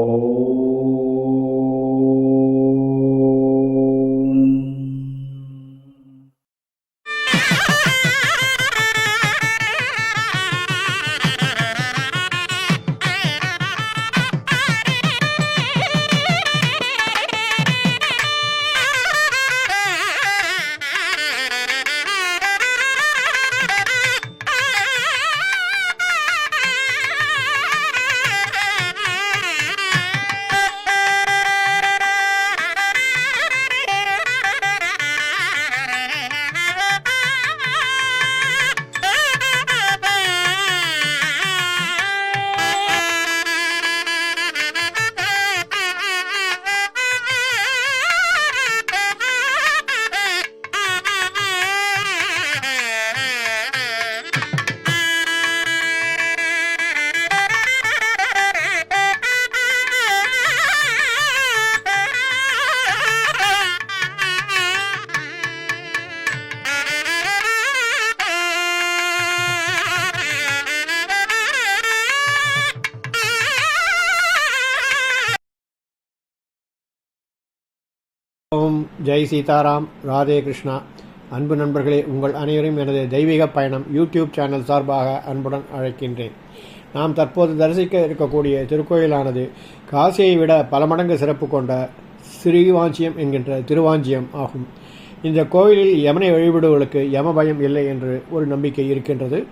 Oh. Jai Sitaram Radhe Krishna. அன்பு நண்பர்களே உங்கள் அனைவரும் எனது தெய்வீக பயணம் யூடியூப் சேனல் சார்பாக அன்புடன் அழைக்கின்றேன். நாம் தற்போது தரிசிக்க இருக்கக்கூடிய திருக்கோயிலானது காசியை விட பல மடங்கு சிறப்பு கொண்ட ஸ்ரீவாஞ்சியம் என்கின்ற திருவாஞ்சியம் ஆகும். இந்த கோயிலில் யமனை வழிபடுவர்களுக்கு யம பயம் இல்லை என்று ஒரு நம்பிக்கை இருக்கின்றது.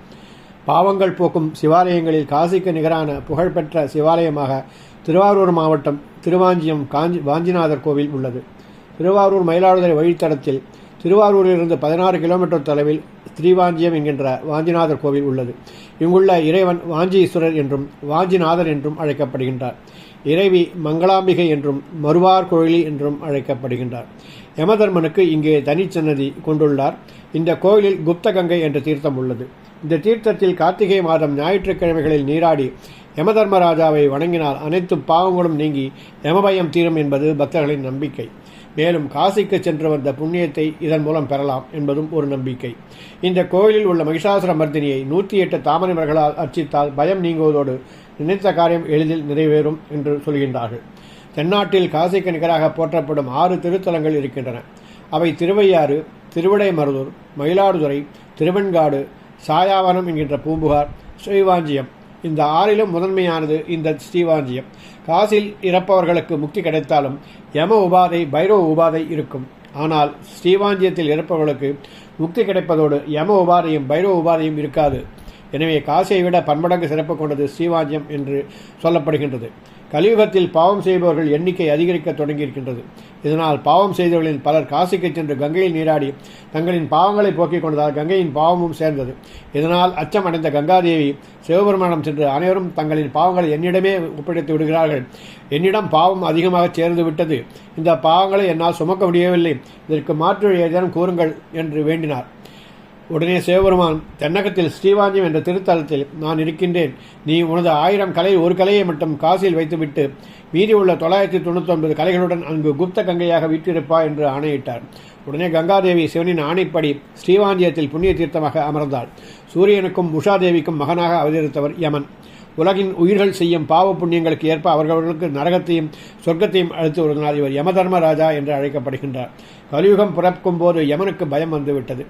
பாவங்கள் போக்கும் சிவாலயங்களில் காசிக்கு நிகரான புகழ்பெற்ற சிவாலயமாக திருவாரூர் மாவட்டம் திருவாஞ்சியம் காஞ்சி வாஞ்சிநாதர் கோவில் உள்ளது. திருவாரூர் மயிலாடுதுறை வழித்தடத்தில் திருவாரூரிலிருந்து பதினாறு கிலோமீட்டர் தொலைவில் ஸ்ரீவாஞ்சியம் என்கின்ற வாஞ்சிநாதர் கோவில் உள்ளது. இங்குள்ள இறைவன் வாஞ்சீஸ்வரர் என்றும் வாஞ்சிநாதர் என்றும் அழைக்கப்படுகின்றார். இறைவி மங்களாம்பிகை என்றும் மறுவார் கோயிலி என்றும் அழைக்கப்படுகின்றார். யமதர்மனுக்கு இங்கே தனிச்சன்னதி கொண்டுள்ளார். இந்த கோயிலில் குப்தகங்கை என்ற தீர்த்தம் உள்ளது. இந்த தீர்த்தத்தில் கார்த்திகை மாதம் ஞாயிற்றுக்கிழமைகளில் நீராடி யமதர்மராஜாவை வணங்கினால் அனைத்து பாவங்களும் நீங்கி யமபயம் தீரும் என்பது பக்தர்களின் நம்பிக்கை. மேலும் காசிக்கு சென்று வந்த புண்ணியத்தை இதன் மூலம் பெறலாம் என்பதும் ஒரு நம்பிக்கை. இந்த கோயிலில் உள்ள மகிஷாசுர மர்தினியை நூற்றி எட்டு தாமரை மலர்களால் அர்ச்சித்தால் பயம் நீங்குவதோடு நினைத்த காரியம் எளிதில் நிறைவேறும் என்று சொல்கின்றார்கள். தென்னாட்டில் காசிக்கு நிகராக போற்றப்படும் ஆறு திருத்தலங்கள் இருக்கின்றன. அவை திருவையாறு திருவிடைமருதூர் மயிலாடுதுறை திருவெண்காடு சாயாவனம் என்கின்ற பூம்புகார் ஸ்ரீவாஞ்சியம் இந்த ஆறிலும் முதன்மையானது இந்த ஸ்ரீவாஞ்சியம். காசில் இறப்பவர்களுக்கு முக்தி கிடைத்தாலும் யம உபாதை பைரவ உபாதை இருக்கும். ஆனால் ஸ்ரீவாஞ்சியத்தில் இறப்பவர்களுக்கு முக்தி கிடைப்பதோடு யம உபாதையும் பைரவ உபாதையும் இருக்காது. எனவே காசியை விட பன்மடங்கு சிறப்பு கொண்டது ஸ்ரீவாஞ்சியம் என்று சொல்லப்படுகின்றது. கலியுகத்தில் பாவம் செய்பவர்கள் எண்ணிக்கை அதிகரிக்க தொடங்கியிருக்கின்றது. இதனால் பாவம் செய்தவர்களின் பலர் காசிக்கு சென்று கங்கையில் நீராடி தங்களின் பாவங்களை போக்கிக் கொண்டதால் கங்கையின் பாவமும் சேர்ந்தது. இதனால் அச்சம் அடைந்த கங்காதேவி சிவபெருமானம் சென்று அனைவரும் தங்களின் பாவங்களை என்னிடமே ஒப்படைத்து விடுகிறார்கள். என்னிடம் பாவம் அதிகமாக சேர்ந்து விட்டது. இந்த பாவங்களை என்னால் சுமக்க முடியவில்லை. இதற்கு மாற்று ஏதேனும் கூறுங்கள் என்று வேண்டினார். உடனே சிவபெருமான் தென்னகத்தில் ஸ்ரீவாஞ்சியம் என்ற திருத்தலத்தில் நான் இருக்கின்றேன். நீ உனது ஆயிரம் கலை ஒரு கலையை மட்டும் காசில் வைத்துவிட்டு மீதி உள்ள தொள்ளாயிரத்தி தொண்ணூற்றி ஒன்பது கலைகளுடன் அங்கு குப்த கங்கையாக வீற்றிருப்பா என்று ஆணையிட்டார். உடனே கங்காதேவி சிவனின் ஆணைப்படி ஸ்ரீவாஞ்சியத்தில் புண்ணிய தீர்த்தமாக அமர்ந்தாள். சூரியனுக்கும் உஷாதேவிக்கும் மகனாக அவதரித்தவர் யமன். உலகின் உயிர்கள் செய்யும் பாவ புண்ணியங்களுக்கு ஏற்ப அவர்களுக்கு நரகத்தையும் சொர்க்கத்தையும் அழைத்து வருகிறார் இவர் யமதர்மராஜா என்று அழைக்கப்படுகின்றார். கலியுகம் பிறக்கும் போது யமனுக்கு பயம் வந்துவிட்டது.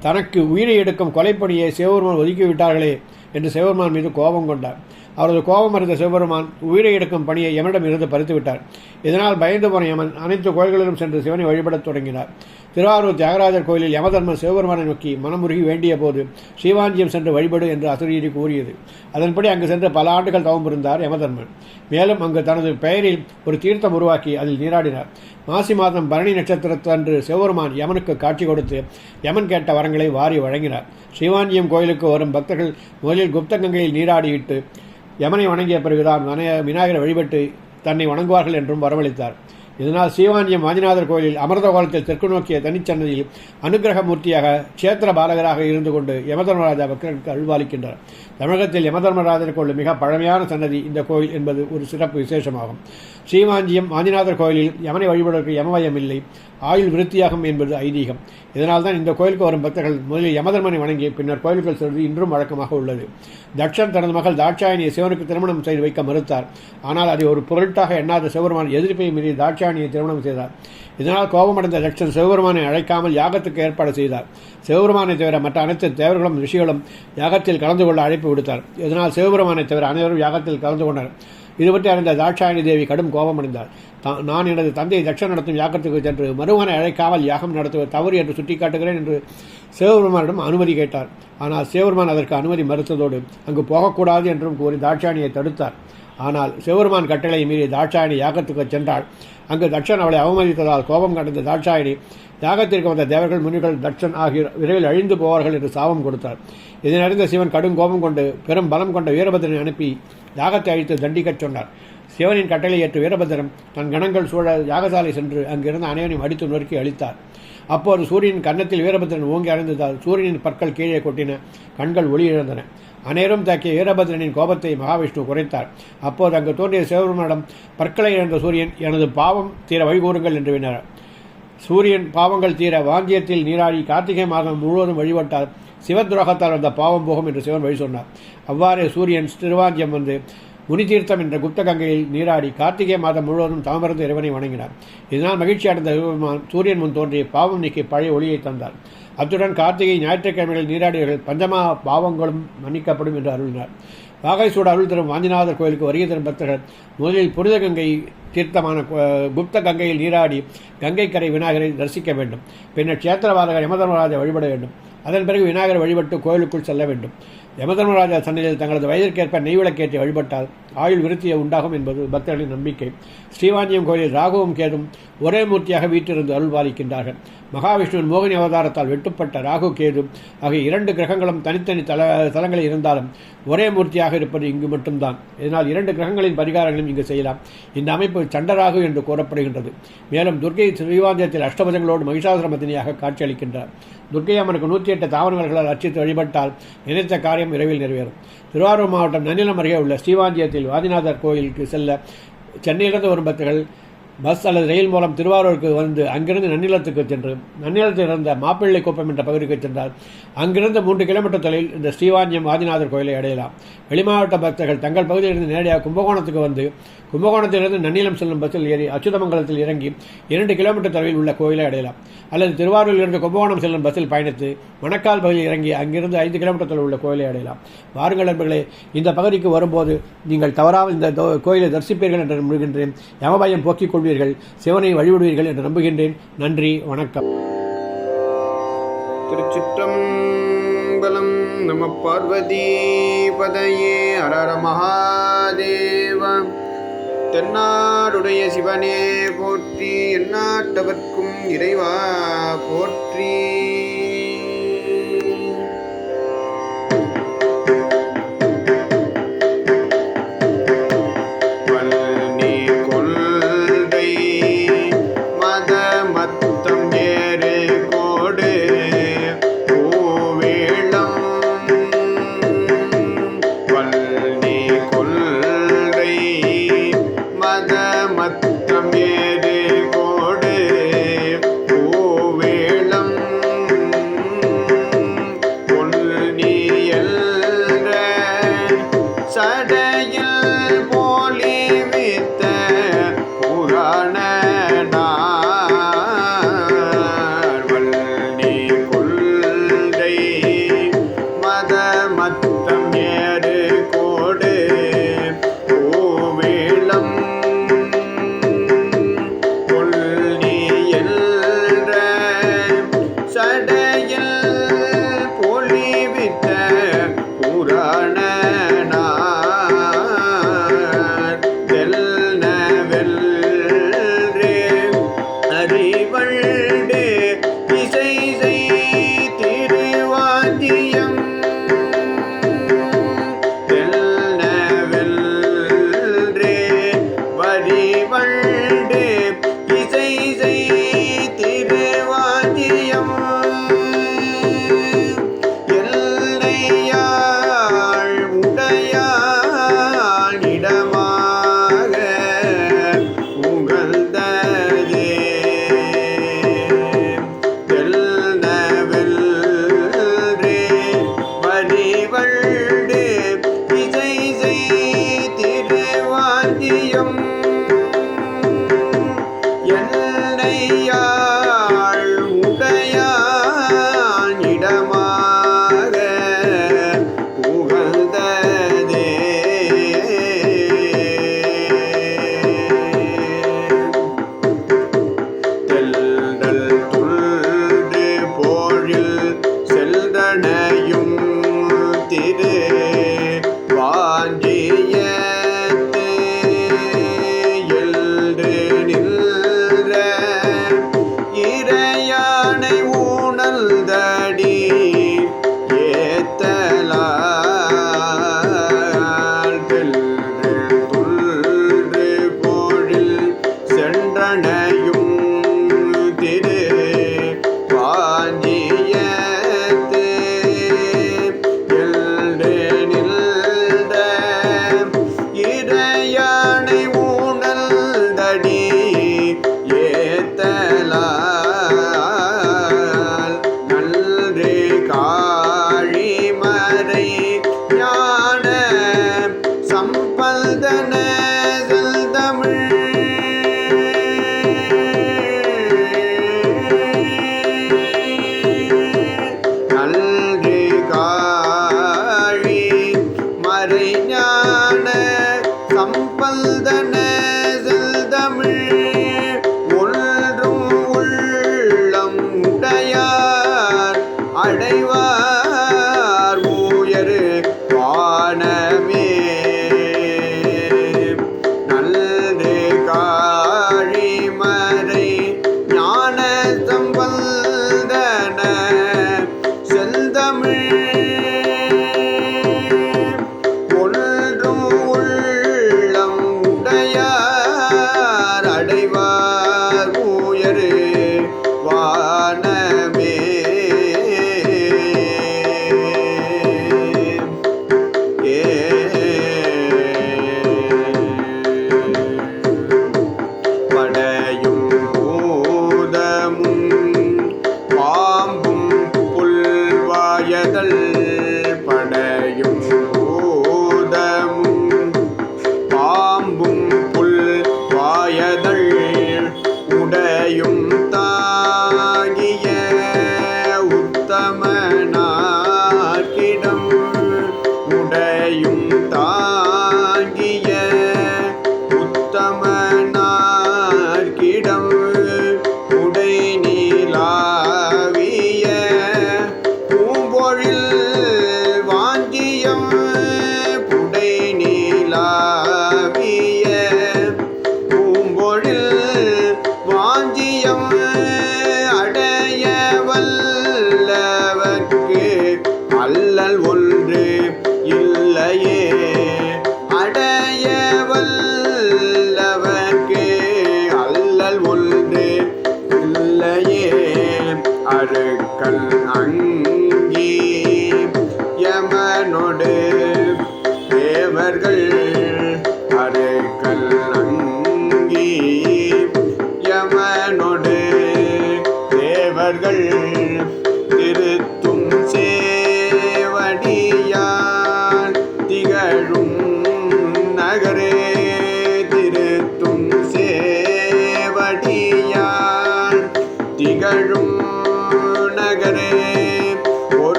தனக்கு உயிரை எடுக்கும் கொலைப்பணியை சிவபெருமான் ஒதுக்கிவிட்டார்களே என்று சிவபெருமான் மீது கோபம் கொண்டார். அவரது கோபம் அறிந்த சிவபெருமான் உயிரை எடுக்கும் பணியை யமனிடம் இருந்து பறித்துவிட்டார். இதனால் பயந்து போன யமன் அனைத்து கோயில்களிலும் சென்று சிவனை வழிபடத் தொடங்கினார். திருவாரூர் தியாகராஜர் கோயிலில் யமதர்மன் சிவபெருமானை நோக்கி மனமுருகி வேண்டிய போது ஸ்ரீவாஞ்சியம் சென்று வழிபடு என்று அசுரீரி கூறியது. அதன்படி அங்கு சென்று பல ஆண்டுகள் தவம் இருந்தார் யமதர்மன். மேலும் அங்கு தனது பெயரில் ஒரு தீர்த்தம் உருவாக்கி அதில் நீராடினார். மாசி மாதம் பரணி நட்சத்திரத்தன்று சிவபெருமான் யமனுக்கு காட்சி கொடுத்து யமன் கேட்ட வரங்களை வாரி வழங்கினார். ஸ்ரீவாஞ்சியம் கோயிலுக்கு வரும் பக்தர்கள் முதலில் குப்தகங்கையில் நீராடிவிட்டு யமனை வணங்கிய பிறகுதான் விநாயகரை வழிபட்டு தன்னை வணங்குவார்கள் என்றும் வரவழைத்தார். இதனால் ஸ்ரீவாஞ்சியம் வாஞ்சிநாதர் கோயிலில் அமிர்த கோலத்தில் தெற்கு நோக்கிய தனிச்சன்னதியில் அனுகிரக மூர்த்தியாக கஷேத்திர பாலகராக இருந்து கொண்டு யமதர்மராஜா பக்தர்களுக்கு அருள்பாலிக்கின்றார். தமிழகத்தில் யமதர்மராஜர் கோயில் மிக பழமையான சன்னதி இந்த கோயில் என்பது ஒரு சிறப்பு விசேஷமாகும். ஸ்ரீமாஞ்சியம் ஆஞ்சிநாதர் கோயிலில் யமனை வழிபடுவதற்கு யமவயம் இல்லை. ஆயுள் விருத்தியாகும் என்பது ஐதீகம். இதனால் தான் இந்த கோயிலுக்கு வரும் பக்தர்கள் முதலில் யமதர்மனை வணங்கி பின்னர் கோயிலுக்குள் செல்வது இன்றும் வழக்கமாக உள்ளது. தக்ஷன் தனது மகள் தாட்சாயணியை சிவனுக்கு திருமணம் செய்து வைக்க மறுத்தார். ஆனால் அதை ஒரு பொருட்டாக எண்ணாத சிவபெருமான் எதிர்ப்பை மீறி தாட்சாயணியை திருமணம் செய்தார். இதனால் கோபமடைந்த தக்ஷன் சிவபெருமானை அழைக்காமல் யாகத்துக்கு ஏற்பாடு செய்தார். சிவபெருமானை தவிர மற்ற அனைத்து தேவர்களும் ரிஷிகளும் யாகத்தில் கலந்து கொள்ள அழைப்பு விடுத்தார். இதனால் சிவபெருமானை தவிர அனைவரும் யாகத்தில் கலந்து கொண்டனர். இது பற்றி அறிந்த தாட்சாயணி தேவி கடும் கோபமடைந்தார். தா- நான் எனது தந்தை தட்சன் நடத்தும் யாகத்துக்கு சென்று மருமகனை அழைக்காமல் யாகம் நடத்துவது தவறு என்று சுட்டிக்காட்டுகிறேன் என்று சிவபெருமானிடம் அனுமதி கேட்டார். ஆனால் சிவபெருமான் அதற்கு அனுமதி மறுத்ததோடு அங்கு போகக்கூடாது என்றும் கூறி தாட்சாயணியை தடுத்தார். ஆனால் சிவபெருமான் கட்டளை மீறி தாட்சாயணி யாகத்துக்கு சென்றாள். அங்கு தட்சன் அவளை அவமதித்ததால் கோபம் கண்டந்த தாட்சாயணி. யாகத்திற்கு வந்த தேவர்கள் முனிகள் தட்சன் ஆகியோர் விரைவில் அழிந்து போவார்கள் என்று சாபம் கொடுத்தார் இதனறிந்த சிவன் கடும் கோபம் கொண்டு பெரும் பலம் கொண்ட வீரபத்ரனை அனுப்பி யாகத்தை அழித்து தண்டிக்கச் சொன்னார். சிவனின் கட்டளை ஏற்று வீரபத்திரன் தன் கணங்கள் சூழ யாகசாலை சென்று அங்கிருந்த அனைவனையும் அடித்து நொறுக்கி அழித்தார். அப்போது சூரியன் கன்னத்தில் வீரபத்திரன் ஓங்கி அடைந்ததால் சூரியனின் பற்கள் கீழே கொட்டின கண்கள் ஒளி இழந்தன. அனைவரும் தாக்கிய வீரபத்ரனின் கோபத்தை மகாவிஷ்ணு குறைத்தார். அப்போது அங்கு தோன்றிய சிவபெருமானிடம் பற்களை இழந்த சூரியன் எனது பாவம் தீர வழிகூறுங்கள் என்று வினார் சூரியன் பாவங்கள் தீர வாந்தியத்தில் நீராடி கார்த்திகை மாதம் முழுவதும் வழிபட்டார் சிவத்துரோகத்தால் வந்த பாவம் போகும் என்று சிவன் வழி சொன்னார். அவ்வாறே சூரியன் திருவாந்தியம் வந்து முனிதீர்த்தம் என்ற குப்த கங்கையில் நீராடி கார்த்திகை மாதம் முழுவதும் தாமரந்து இறைவனை வணங்கினார். இதனால் மகிழ்ச்சி அடைந்த சிவபெருமான் சூரியன் முன் தோன்றி பாவம் நீக்கி பழைய ஒளியை தந்தார். அத்துடன் கார்த்திகை ஞாயிற்றுக்கிழமைகளில் நீராடியவர்கள் பஞ்சமா பாவங்களும் மன்னிக்கப்படும் என்று அருளினார். வாகைசூட அருள் தரும் வாஞ்சிநாதர் கோயிலுக்கு வருகை தரும் பக்தர்கள் முதலில் புனித கங்கை தீர்த்தமான குப்த கங்கையில் நீராடி கங்கை கரை விநாயகரை தரிசிக்க வேண்டும். பின்னர் கஷேத்திரவாதகர் யமதர்மராஜை வழிபட வேண்டும். அதன் பிறகு விநாயகர் வழிபட்டு கோயிலுக்குள் செல்ல வேண்டும். யமதர்மராஜா சன்னதியில் தங்களது வயதிற்கேற்ப நெய்விளக்கேற்றி வழிபட்டால் ஆயுள் விருத்தியை உண்டாகும் என்பது பக்தர்களின் நம்பிக்கை. ஸ்ரீவாஞ்சியம் கோயிலில் ராகுவும் கேதும் ஒரே மூர்த்தியாக வீட்டிலிருந்து அருள்பாலிக்கின்றார்கள். மகாவிஷ்ணுவின் மோகினி அவதாரத்தால் வெட்டுப்பட்ட ராகு கேது ஆகிய இரண்டு கிரகங்களும் தனித்தனி தல தலங்களில் இருந்தாலும் ஒரே மூர்த்தியாக இருப்பது இங்கு மட்டும்தான். இதனால் இரண்டு கிரகங்களின் பரிகாரங்களும் இங்கு செய்யலாம். இந்த அமைப்பு சண்டராகு என்று கூறப்படுகின்றது. மேலும் துர்கை ஸ்ரீவாந்தியத்தில் அஷ்டபதங்களோடு மகிஷாசிரமத்தினியாக காட்சியளிக்கின்றார். துர்க்கை அம்மனுக்கு நூற்றி எட்டு தாவரங்களால் அர்ச்சித்து வழிபட்டால் நினைத்த காரியம் விரைவில் நிறைவேறும். திருவாரூர் மாவட்டம் நன்னிலம் அருகே உள்ள ஸ்ரீவாந்தியத்தில் வாதிநாதர் கோயிலுக்கு செல்ல சென்னையிலிருந்து வரும் பக்தர்கள் பஸ் அல்லது ரயில் மூலம் திருவாரூருக்கு வந்து அங்கிருந்து நன்னிலத்துக்கு சென்று நன்னிலத்தில் இருந்த மாப்பிள்ளை குப்பம் என்ற பகுதிக்கு சென்றால் அங்கிருந்து மூன்று கிலோமீட்டர் தொலைவில் இந்த ஸ்ரீவாஞ்சியம் ஆதிநாதர் கோயிலை அடையலாம். வெளிமாவட்ட பக்தர்கள் தங்கள் பகுதியிலிருந்து நேரடியாக கும்பகோணத்துக்கு வந்து கும்பகோணத்திலிருந்து நன்னிலம் செல்லும் பஸ்ஸில் ஏறி அச்சுதமங்கலத்தில் இறங்கி இரண்டு கிலோமீட்டர் தொலைவில் உள்ள கோயிலை அடையலாம். அல்லது திருவாரூரில் இருந்து கும்பகோணம் செல்லும் பஸ்ஸில் பயணித்து மணக்கால் பகுதியில் இறங்கி அங்கிருந்து ஐந்து கிலோமீட்டர் தொலைவில் உள்ள கோயிலை அடையலாம். வாருங்கள் நண்பர்களே இந்த பகுதிக்கு வரும்போது நீங்கள் தவறாமல் இந்த கோயிலை தரிசிப்பீர்கள் என்று முழுகின்றேன் யமபயம் போக்கிக் கொள்வீர்கள் சிவனை வழிபடுவீர்கள் என்று நம்புகின்றேன். நன்றி வணக்கம். திருச்சிற்றம்பலம் நம பார்வதி பதையே அரர மகாதேவ. தென்னாடுடைய சிவனே போற்றி எந்நாட்டவர்க்கும் இறைவா போற்றி.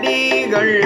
的一个人。